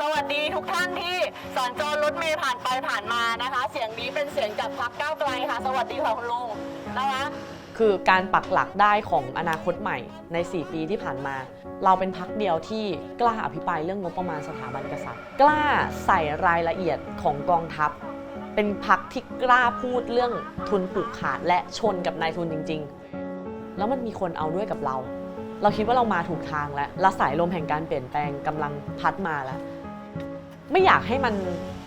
สวัสดีทุกท่านที่สัญจรรถเมล์ผ่านไปผ่านมานะคะ เสียงนี้เป็นเสียงจากพักก้าวไกลค่ะ สวัสดีค่ะคุณลุงนะคะคือการปักหลักได้ของอนาคตใหม่ใน 4 ปีที่ผ่านมา เราเป็นพักเดียวที่กล้าอภิปรายเรื่องงบประมาณสถาบันกษัตริย์ กล้าใส่รายละเอียดของกองทัพ เป็นพักที่กล้าพูดเรื่องทุนผูกขาดและชนกับนายทุนจริง ๆ แล้วมันมีคนเอาด้วยกับเรา เราคิดว่าเรามาถูกทางแล้วและสายลมแห่งการเปลี่ยนแปลงกำลังพัดมาแล้ว ไม่อยากให้มัน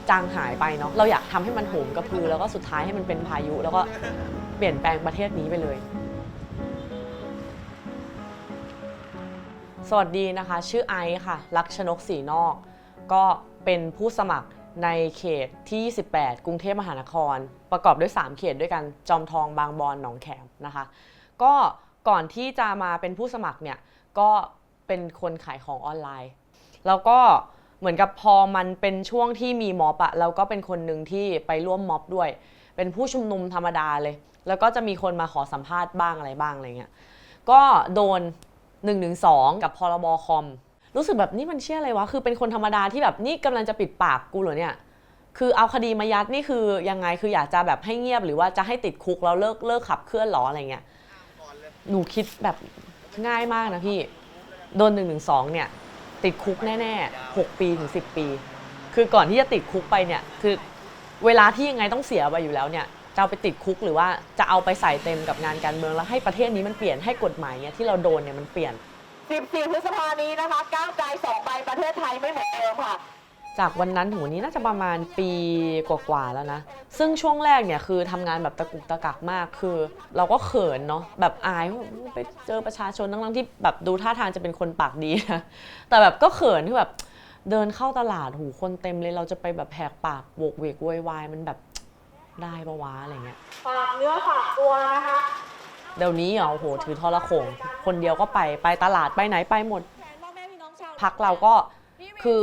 จางหายไปเนาะเราอยากทำให้มันโหมกระพือแล้วก็สุดท้ายให้มันเป็นพายุ แล้วก็เปลี่ยนแปลงประเทศนี้ไปเลย สวัสดีนะคะ ชื่อไอค่ะ ลักษณกศรีนอก ก็เป็นผู้สมัครในเขตที่ 28 กรุงเทพมหานคร ประกอบด้วย 3 เขตด้วยกัน จอมทองบางบอนหนองแขมนะคะ ก็ก่อนที่จะมาเป็นผู้สมัครเนี่ย ก็เป็นคนขายของออนไลน์ แล้วก็ เหมือนกับพอมันเป็นช่วงที่มีม็อบอะเราก็เป็นคนหนึ่งที่ไปร่วมม็อบด้วย เป็นผู้ชุมนุมธรรมดาเลย แล้วก็จะมีคนมาขอสัมภาษณ์บ้างอะไรบ้างอะไรเงี้ยก็โดน1 1 2กับพรบคอม รู้สึกแบบนี่มันเชื่ออะไรวะ คือเป็นคนธรรมดาที่แบบนี่กำลังจะปิดปากกูเหรอเนี่ยคือเอาคดีมายัดนี่คือยังไงคืออยากจะแบบให้เงียบหรือว่าจะให้ติดคุกแล้วเลิกเลิกขับเคลื่อนหรออะไรเงี้ยหนูคิดแบบง่ายมากนะพี่ โดน1นึเนี่ย ติดคุกแน่ๆ 6 ปีถึง 10 ปี คือก่อนที่จะติดคุกไปเนี่ย คือเวลาที่ยังไงต้องเสียไปอยู่แล้วเนี่ย จะเอาไปติดคุกหรือว่าจะเอาไปใส่เต็มกับงานการเมืองแล้วให้ประเทศนี้มันเปลี่ยน ให้กฎหมายเนี่ยที่เราโดนเนี่ยมันเปลี่ยน 14พฤษภานี้นะคะก้าวไกลสองใบประเทศไทยไม่เหมือนเดิมค่ะ จากวันนั้นถึงวันนี้น่าจะประมาณปีกว่าๆแล้วนะ ซึ่งช่วงแรกเนี่ยคือทำงานแบบตะกุกตะกักมากคือ เราก็เขินเนาะแบบอายว่าไปเจอประชาชนทั้งๆที่แบบดูท่าทางจะเป็นคนปากดีนะแต่แบบก็เขินที่แบบเดินเข้าตลาดหูคนเต็มเลยเราจะไปแบบแหกปากโวกเวกโวยวายมันแบบได้ปะวะอะไรเงี้ยฝากเนื้อฝากตัวนะคะเดี๋ยวนี้เหรอโอ้โหถือทรโขงคนเดียวก็ไปไปตลาดไปไหนไปหมดพักเราก็คือ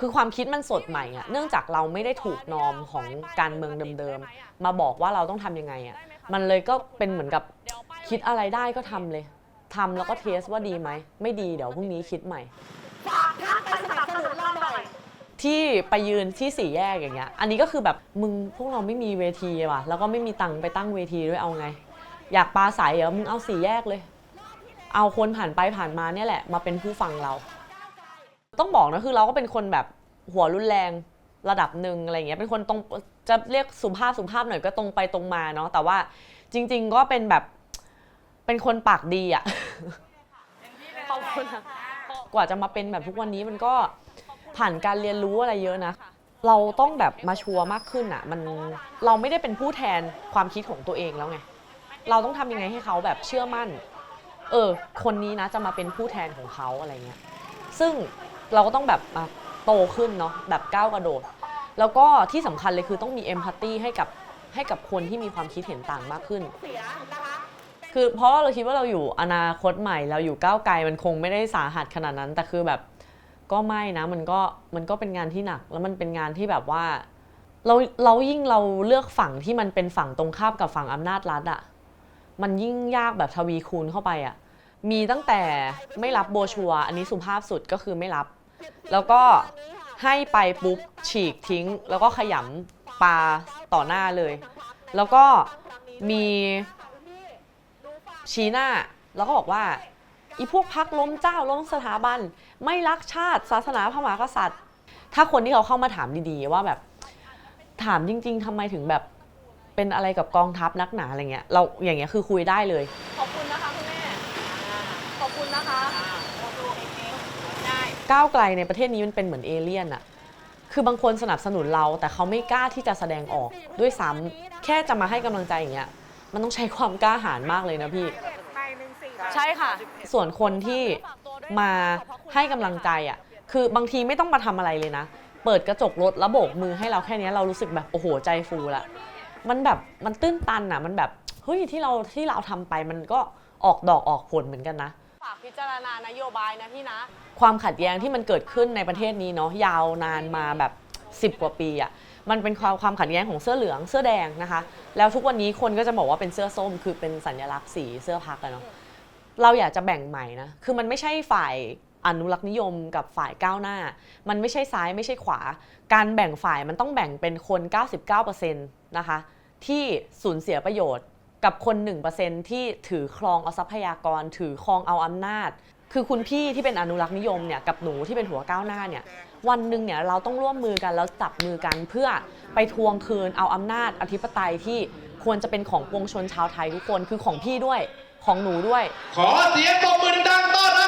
คือความคิดมันสดใหม่อะเนื่องจากเราไม่ได้ถูกนอมของการเมืองเดิมๆ มาบอกว่าเราต้องทำยังไงอะมันเลยก็เป็นเหมือนกับคิดอะไรได้ก็ทำเลยทำแล้วก็เทสว่าดีไหม ไม่ดีเดี๋ยวพรุ่งนี้คิดใหม่ฝากท่านไปสนับสนุนเราหน่อยที่ไปยืนที่สี่แยกอย่างเงี้ย อันนี้ก็คือแบบมึงพวกเราไม่มีเวทีว่ะ แล้วก็ไม่มีตังค์ไปตั้งเวทีด้วยเอาไง อยากปลาใสเหรอมึงเอาสี่แยกเลย เอาคนผ่านไปผ่านมาเนี่ยแหละ มาเป็นผู้ฟังเรา ต้องบอกนะคือเราก็เป็นคนแบบหัวรุนแรงระดับหนึ่งอะไรเงี้ยเป็นคนตรงจะเรียกสุภาพสุภาพหน่อยก็ตรงไปตรงมาเนาะแต่ว่าจริง ๆ ก็เป็นแบบเป็นคนปากดีอะขอบคุณค่ะกว่าจะมาเป็นแบบทุกวันนี้มันก็ผ่านการเรียนรู้อะไรเยอะนะ เราต้องแบบมาชัวร์มากขึ้นอะมันเราไม่ได้เป็นผู้แทนความคิดของตัวเองแล้วไงเราต้องทำยังไงให้เขาแบบเชื่อมั่น เออ คนนี้นะจะมาเป็นผู้แทนของเขาอะไรเงี้ยซึ่ง เราก็ต้องแบบโตขึ้นเนาะแบบก้าวกระโดด แล้วก็ที่สำคัญเลยคือต้องมีเอมพัตตีให้กับให้กับคนที่มีความคิดเห็นต่างมากขึ้นเสียนะคะคือเพราะเราคิดว่าเราอยู่อนาคตใหม่ เราอยู่ก้าวไกลมันคงไม่ได้สาหัสขนาดนั้น แต่คือแบบก็ไม่นะมันก็มันก็เป็นงานที่หนัก แล้วมันเป็นงานที่แบบว่าเราเรายิ่งเราเลือกฝั่งที่มันเป็นฝั่งตรงข้ามกับฝั่งอำนาจรัฐอะ่ะมันยิ่งยากแบบทวีคูณเข้าไปอะ่ะมีตั้งแต่ไม่รับโบชัว อันนี้สุภาพสุดก็คือไม่รับ แล้วก็ให้ไปปุ๊บฉีกทิ้ง แล้วก็ขยำปลาต่อหน้าเลย แล้วก็มีชี้หน้า แล้วก็บอกว่าอีพวกพักล้มเจ้าล้มสถาบัน ไม่รักชาติศาสนาพระมหากษัตริย์ ถ้าคนที่เขาเข้ามาถามดีๆว่าแบบถามจริง ๆทำไมถึงแบบเป็นอะไรกับกองทัพนักหนาอะไรเงี้ยเราอย่างเงี้ยคือคุยได้เลย ขอบคุณนะคะคุณแม่ขอบคุณนะคะ ก้าวไกลในประเทศนี้มันเป็นเหมือนเอเลี่ยนอะคือบางคนสนับสนุนเราแต่เขาไม่กล้าที่จะแสดงออกด้วยซ้ำแค่จะมาให้กำลังใจอย่างเงี้ยมันต้องใช้ความกล้าหาญมากเลยนะพี่ ใช่ค่ะ ส่วนคนที่มาให้กำลังใจอะคือบางทีไม่ต้องมาทำอะไรเลยนะ เปิดกระจกรถแล้วโบกมือให้เราแค่เนี้ยเรารู้สึกแบบโอ้โหใจฟูละมันแบบมันตื้นตันอะมันแบบเฮ้ยที่เราที่เราทำไปมันก็ออกดอกออกผลเหมือนกันนะฝากพิจารณานโยบายนะพี่นะ ความขัดแย้งที่มันเกิดขึ้นในประเทศนี้เนาะยาวนานมาแบบ 10 กว่าปีอะ่ะมันเป็นความความขัดแย้งของเสื้อเหลืองเสื้อแดงนะคะ แล้วทุกวันนี้คนก็จะบอกว่าเป็นเสื้อส้ม คือเป็นสัญลักษณ์สีเสื้อพักอะเนาะเราอยากจะแบ่งใหม่นะคือมันไม่ใช่ฝ่ายอนุรักษ์นิยมกับฝ่ายก้าวหน้า มันไม่ใช่ซ้ายไม่ใช่ขวา การแบ่งฝ่ายมันต้องแบ่งเป็นคน 99%นะคะที่สูญเสียประโยชน์ กับคน 1%ที่ถือครองเอาทรัพยากร ถือครองเอาอำนาจ คือคุณพี่ที่เป็นอนุรักษ์นิยมเนี่ยกับหนูที่เป็นหัวก้าวหน้าเนี่ยวันหนึ่งเนี่ยเราต้องร่วมมือกันแล้วจับมือกันเพื่อไปทวงคืนเอาอำนาจอธิปไตยที่ควรจะเป็นของปวงชนชาวไทยทุกคนคือของพี่ด้วยของหนูด้วย ขอเสียงปรบมือดังต้อนรับ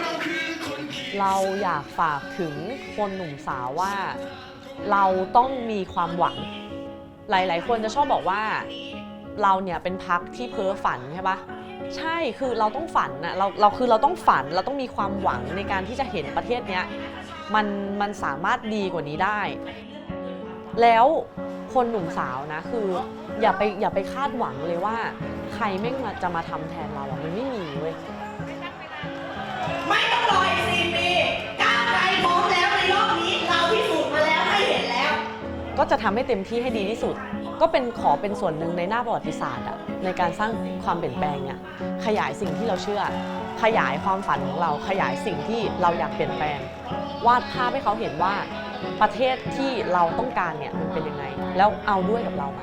เราอคนขี่เราอยากฝากถึงคนหนุ่มสาวว่า เราต้องมีความหวัง หลาย ๆ คนจะชอบบอกว่า เราเนี่ยเป็นพักที่เพ้อฝันใช่ปะใช่คือเราต้องฝันนะเราเราคือเราต้องฝันเราต้องมีความหวังในการที่จะเห็นประเทศเนี้ยมันมันสามารถดีกว่านี้ได้ แล้วคนหนุ่มสาวนะคืออย่าไปอย่าไปคาดหวังเลยว่า ใครแม่งมาจะมาทำแทนเราอะมันไม่มีเว้ย ไม่ต้องรออีกสี่ปีก้าวไกลพร้อมแล้วในรอบนี้เราพิสูจน์มาแล้วให้เห็นแล้ว ก็จะทำให้เต็มที่ให้ดีที่สุด ก็เป็นขอเป็นส่วนหนึ่งในหน้าประวัติศาสตร์อะในการสร้างความเปลี่ยนแปลงเนี่ยขยายสิ่งที่เราเชื่อ ขยายความฝันของเราขยายสิ่งที่เราอยากเปลี่ยนแปลง วาดภาพให้เขาเห็นว่าประเทศที่เราต้องการเนี่ยมันเป็นยังไง แล้วเอาด้วยกับเราไหม